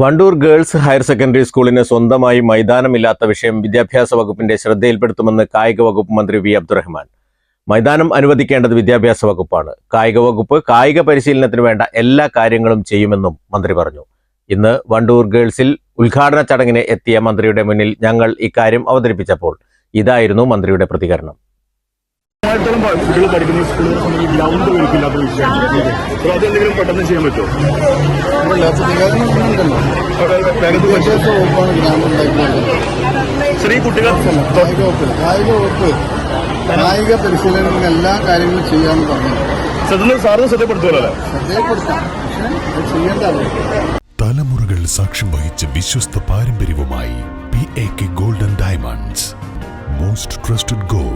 Wandoor girls higher secondary സ്കൂളിന് സ്വന്തമായി മൈതാനമില്ലാത്ത വിഷയം വിദ്യാഭ്യാസ വകുപ്പിന്റെ ശ്രദ്ധയിൽപ്പെടുത്തുമെന്ന് കായിക വകുപ്പ് മന്ത്രി വി അബ്ദുറഹ്മാൻ. മൈതാനം അനുവദിക്കേണ്ടത് വിദ്യാഭ്യാസ വകുപ്പാണ്. കായിക വകുപ്പ് കായിക പരിശീലനത്തിന് വേണ്ട എല്ലാ കാര്യങ്ങളും ചെയ്യുമെന്നും മന്ത്രി പറഞ്ഞു. ഇന്ന് വണ്ടൂർ ഗേൾസിൽ ഉദ്ഘാടന ചടങ്ങിന് എത്തിയ മന്ത്രിയുടെ മുന്നിൽ ഞങ്ങൾ ഇക്കാര്യം അവതരിപ്പിച്ചപ്പോൾ ഇതായിരുന്നു മന്ത്രിയുടെ പ്രതികരണം. മൂവായിരത്തോളം പ- കുട്ടികൾ പഠിക്കുന്ന സ്കൂളിനെ സംബന്ധിച്ച് ഗ്രൗണ്ട് ഒരുക്കില്ലാത്ത വിഷയമാണ്. അപ്പോൾ അതെന്തെങ്കിലും പെട്ടെന്ന് ചെയ്യാൻ പറ്റുമോ ചെറിയ കുട്ടികൾ കായിക വകുപ്പ് കായിക വകുപ്പ് കായിക പരിശീലനത്തിന് എല്ലാ കാര്യങ്ങളും ചെയ്യാന്ന് പറഞ്ഞു. ശ്രദ്ധ സാറിന് ശ്രദ്ധപ്പെടുത്തുമല്ലോ തലമുറകൾ സാക്ഷ്യം വഹിച്ച വിശ്വസ്ത പാരമ്പര്യവുമായി P A K golden diamonds most trusted gold